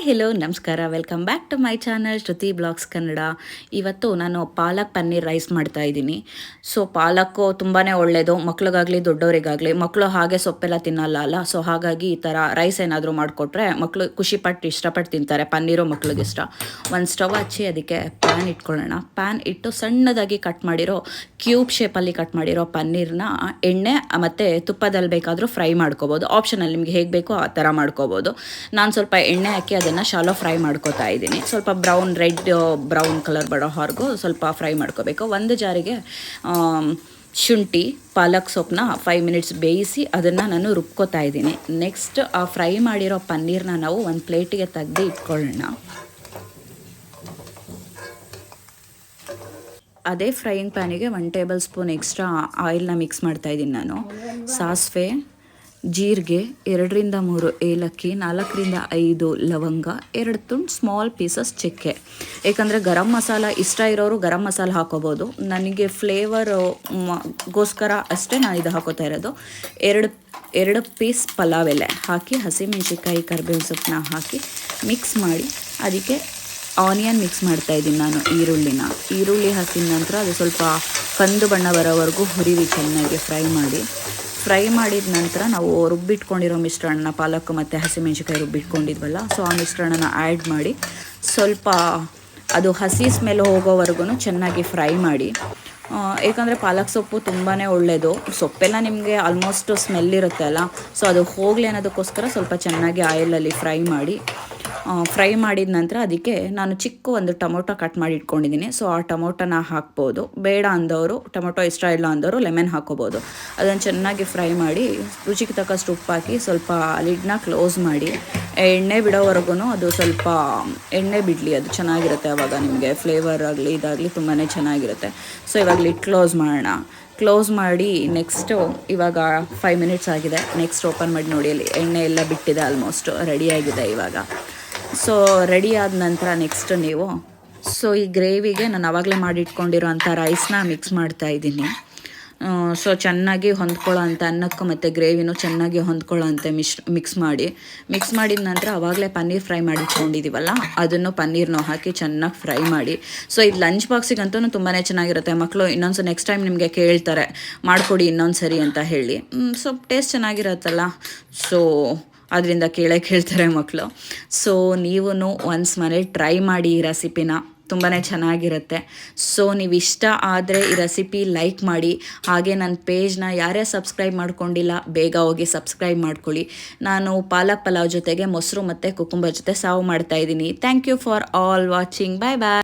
Hi hello, ನಮಸ್ಕಾರ. Welcome back to my channel Shruti blogs Kannada ಇವತ್ತು ನಾನು palak paneer rice ಮಾಡ್ತಾ ಇದ್ದೀನಿ. ಸೊ ಪಾಲಕ್ಕು ತುಂಬಾ ಒಳ್ಳೆಯದು ಮಕ್ಳಿಗಾಗಲಿ ದೊಡ್ಡವರಿಗಾಗಲಿ ಮಕ್ಕಳು ಹಾಗೆ ಸೊಪ್ಪೆಲ್ಲ ತಿನ್ನಲ್ಲ ಅಲ್ಲ? ಸೊ ಹಾಗಾಗಿ ಈ ಥರ ರೈಸ್ ಏನಾದರೂ ಮಾಡಿಕೊಟ್ರೆ ಮಕ್ಕಳು ಖುಷಿಪಟ್ಟು ಇಷ್ಟಪಟ್ಟು ತಿಂತಾರೆ. ಪನ್ನೀರು ಮಕ್ಳಿಗೆ ಇಷ್ಟ. ಒಂದು ಸ್ಟವ್ ಹಚ್ಚಿ ಅದಕ್ಕೆ ಪ್ಯಾನ್ ಇಟ್ಕೊಳ್ಳೋಣ. ಪ್ಯಾನ್ ಇಟ್ಟು ಸಣ್ಣದಾಗಿ ಕಟ್ ಮಾಡಿರೋ ಕ್ಯೂಬ್ ಶೇಪಲ್ಲಿ ಕಟ್ ಮಾಡಿರೋ ಪನ್ನೀರ್ನ ಎಣ್ಣೆ, ಮತ್ತು ತುಪ್ಪದಲ್ಲಿ ಬೇಕಾದರೂ ಫ್ರೈ ಮಾಡ್ಕೋಬೋದು. ಆಪ್ಷನಲ್ಲಿ ನಿಮಗೆ ಹೇಗೆ ಬೇಕೋ ಆ ಥರ ಮಾಡ್ಕೋಬೋದು. ನಾನು ಸ್ವಲ್ಪ ಎಣ್ಣೆ ಹಾಕಿ ಅದನ್ನು ಶಾಲೋ ಫ್ರೈ ಮಾಡ್ಕೋತಾ ಇದ್ದೀನಿ. ಸ್ವಲ್ಪ ಬ್ರೌನ್ ರೆಡ್ ಬ್ರೌನ್ ಕಲರ್ ಬರೋವರೆಗೂ ಸ್ವಲ್ಪ ಫ್ರೈ ಮಾಡ್ಕೋಬೇಕು. ಒಂದು ಜಾರಿಗೆ ಶುಂಠಿ, ಪಾಲಕ್ ಸೊಪ್ಪನ್ನ ಫೈವ್ ಮಿನಿಟ್ಸ್ ಬೇಯಿಸಿ ಅದನ್ನು ನಾನು ರುಬ್ಕೋತಾ ಇದ್ದೀನಿ. ನೆಕ್ಸ್ಟ್ ಆ ಫ್ರೈ ಮಾಡಿರೋ ಪನ್ನೀರ್ನ ನಾವು ಒಂದು ಪ್ಲೇಟಿಗೆ ತೆಗೆದು ಇಟ್ಕೊಳ್ಳೋಣ. ಅದೇ ಫ್ರೈಯಿಂಗ್ ಪ್ಯಾನಿಗೆ ಒನ್ ಟೇಬಲ್ ಸ್ಪೂನ್ ಎಕ್ಸ್ಟ್ರಾ ಆಯಿಲ್ನ ಮಿಕ್ಸ್ ಮಾಡ್ತಾ ಇದ್ದೀನಿ ನಾನು. ಸಾಸಿವೆ ಜೀರಿಗೆ, ಎರಡರಿಂದ ಮೂರು ಏಲಕ್ಕಿ, ನಾಲ್ಕರಿಂದ ಐದು ಲವಂಗ, ಎರಡು ತುಂಡು ಸ್ಮಾಲ್ ಪೀಸಸ್ ಚಕ್ಕೆ. ಏಕೆಂದರೆ ಗರಂ ಮಸಾಲ, ಇಷ್ಟ ಇರೋರು ಗರಂ ಮಸಾಲ ಹಾಕೋಬೋದು. ನನಗೆ ಫ್ಲೇವರ್ ಗೋಸ್ಕರ ಅಷ್ಟೇ ನಾನು ಇದು ಹಾಕೋತಾ ಇರೋದು. ಎರಡು ಎರಡು ಪೀಸ್ ಪಲಾವ್ ಎಲೆ ಹಾಕಿ, ಹಸಿಮೆಣಸಿನ್ಕಾಯಿ, ಕರ್ಬೇವಿನ ಸೊಪ್ಪನ್ನ ಹಾಕಿ ಮಿಕ್ಸ್ ಮಾಡಿ, ಅದಕ್ಕೆ ಆನಿಯನ್ ಮಿಕ್ಸ್ ಮಾಡ್ತಾ ಇದ್ದೀನಿ ನಾನು ಈರುಳ್ಳಿನ. ಈರುಳ್ಳಿ ಹಾಕಿದ ನಂತರ ಅದು ಸ್ವಲ್ಪ ಕಂದು ಬಣ್ಣ ಬರೋವರೆಗೂ ಹುರಿವಿ ಚೆನ್ನಾಗಿ ಫ್ರೈ ಮಾಡಿ. ಫ್ರೈ ಮಾಡಿದ ನಂತರ ನಾವು ರುಬ್ಬಿಟ್ಕೊಂಡಿರೋ ಮಿಶ್ರಣನ ಪಾಲಕ್ ಮತ್ತು ಹಸಿಮೆಣಸಿಕಾಯಿ ರುಬ್ಬಿಟ್ಕೊಂಡಿದ್ವಲ್ಲ ಸೊ ಆ ಮಿಶ್ರಣನ ಆ್ಯಡ್ ಮಾಡಿ ಸ್ವಲ್ಪ ಅದು ಹಸಿ ಸ್ಮೆಲ್ ಹೋಗೋವರೆಗೂ ಚೆನ್ನಾಗಿ ಫ್ರೈ ಮಾಡಿ. ಏಕೆಂದರೆ ಪಾಲಕ್ ಸೊಪ್ಪು ತುಂಬಾ ಒಳ್ಳೆಯದು ಸೊಪ್ಪೆಲ್ಲ ನಿಮಗೆ ಆಲ್ಮೋಸ್ಟ್ ಸ್ಮೆಲ್ ಇರುತ್ತೆ ಅಲ್ಲ ಸೊ ಅದು ಹೋಗಲಿ ಅನ್ನೋದಕ್ಕೋಸ್ಕರ ಸ್ವಲ್ಪ ಚೆನ್ನಾಗಿ ಆಯಿಲಲ್ಲಿ ಫ್ರೈ ಮಾಡಿ. ಫ್ರೈ ಮಾಡಿದ ನಂತರ ಅದಕ್ಕೆ ನಾನು ಚಿಕ್ಕ ಒಂದು ಟೊಮೊಟೊ ಕಟ್ ಮಾಡಿ ಇಟ್ಕೊಂಡಿದ್ದೀನಿ. ಸೊ ಆ ಟೊಮೊಟೊನ ಹಾಕ್ಬೋದು. ಬೇಡ ಅಂದವರು, ಟೊಮೊಟೊ ಇಷ್ಟ ಇಲ್ಲ ಅಂದವರು ಲೆಮನ್ ಹಾಕೋಬೋದು ಅದನ್ನು ಚೆನ್ನಾಗಿ ಫ್ರೈ ಮಾಡಿ, ರುಚಿಗೆ ತಕ್ಕಷ್ಟು ಉಪ್ಪು ಹಾಕಿ ಸ್ವಲ್ಪ ಲಿಡ್ನ ಕ್ಲೋಸ್ ಮಾಡಿ, ಎಣ್ಣೆ ಬಿಡೋವರೆಗೂ ಅದು ಸ್ವಲ್ಪ, ಎಣ್ಣೆ ಬಿಡಲಿ, ಅದು ಚೆನ್ನಾಗಿರುತ್ತೆ ಆವಾಗ ನಿಮಗೆ. ಫ್ಲೇವರ್ ಆಗಲಿ, ಇದಾಗಲಿ ತುಂಬಾ ಚೆನ್ನಾಗಿರುತ್ತೆ. ಸೊ ಇವಾಗ ಲಿಡ್ ಕ್ಲೋಸ್ ಮಾಡೋಣ. ಕ್ಲೋಸ್ ಮಾಡಿ ನೆಕ್ಸ್ಟು ಇವಾಗ ಫೈವ್ ಮಿನಿಟ್ಸ್ ಆಗಿದೆ. ನೆಕ್ಸ್ಟ್ ಓಪನ್ ಮಾಡಿ ನೋಡಿ, ಅಲ್ಲಿ ಎಣ್ಣೆ ಎಲ್ಲ ಬಿಟ್ಟಿದೆ ಆಲ್ಮೋಸ್ಟ್ ರೆಡಿಯಾಗಿದೆ ಇವಾಗ. ಸೊ ರೆಡಿ ಆದ ನಂತರ ನೆಕ್ಸ್ಟ್ ನೀವು. ಸೊ ಈ ಗ್ರೇವಿಗೆ ನಾನು ಆವಾಗಲೇ ಮಾಡಿಟ್ಕೊಂಡಿರೋಂಥ ರೈಸ್ನ ಮಿಕ್ಸ್ ಮಾಡ್ತಾ ಇದ್ದೀನಿ. ಸೊ ಚೆನ್ನಾಗಿ ಹೊಂದ್ಕೊಳ್ಳೋ ಅಂಥ ಅನ್ನಕ್ಕೂ ಮತ್ತು ಗ್ರೇವಿನೂ ಚೆನ್ನಾಗಿ ಹೊಂದ್ಕೊಳ್ಳೋ ಅಂತ ಮಿಶ್ ಮಿಕ್ಸ್ ಮಾಡಿ. ಮಿಕ್ಸ್ ಮಾಡಿದ ನಂತರ ಆವಾಗಲೇ ಪನ್ನೀರ್ ಫ್ರೈ ಮಾಡಿ ಇಟ್ಕೊಂಡಿದ್ದೀವಲ್ಲ ಅದನ್ನು ಪನ್ನೀರ್ನೂ ಹಾಕಿ ಚೆನ್ನಾಗಿ ಫ್ರೈ ಮಾಡಿ. ಸೊ ಇದು ಲಂಚ್ ಬಾಕ್ಸಿಗಂತೂ ತುಂಬಾ ಚೆನ್ನಾಗಿರುತ್ತೆ ಮಕ್ಕಳು ಇನ್ನೊಂದು ನೆಕ್ಸ್ಟ್ ಟೈಮ್ ನಿಮಗೆ ಕೇಳ್ತಾರೆ, ಮಾಡಿಕೊಡಿ ಇನ್ನೊಂದು ಸರಿ ಅಂತ ಹೇಳಿ. So taste ಚೆನ್ನಾಗಿರುತ್ತಲ್ಲ. ಸೊ ಅದರಿಂದ ಕೇಳೇ ಕೇಳ್ತಾರೆ ಮಕ್ಕಳು ಸೊ ನೀವು ಒನ್ಸ್ ಮನೇಲಿ ಟ್ರೈ ಮಾಡಿ ಈ ರೆಸಿಪಿನ ತುಂಬಾ ಚೆನ್ನಾಗಿರುತ್ತೆ. ಸೊ ನೀವು ಇಷ್ಟ ಆದರೆ ಈ ರೆಸಿಪಿ ಲೈಕ್ ಮಾಡಿ. ಹಾಗೆ ನನ್ನ ಪೇಜ್ನ ಯಾರೇ ಸಬ್ಸ್ಕ್ರೈಬ್ ಮಾಡ್ಕೊಂಡಿಲ್ಲ, ಬೇಗ ಹೋಗಿ ಸಬ್ಸ್ಕ್ರೈಬ್ ಮಾಡ್ಕೊಳ್ಳಿ. ನಾನು ಪಾಲಕ್ ಪಲಾವ್ ಜೊತೆಗೆ ಮೊಸರು ಮತ್ತು ಕುಕುಂಬರ್ ಜೊತೆ ಸಾವು ಮಾಡ್ತಾ ಇದ್ದೀನಿ. Thank you for all watching bye bye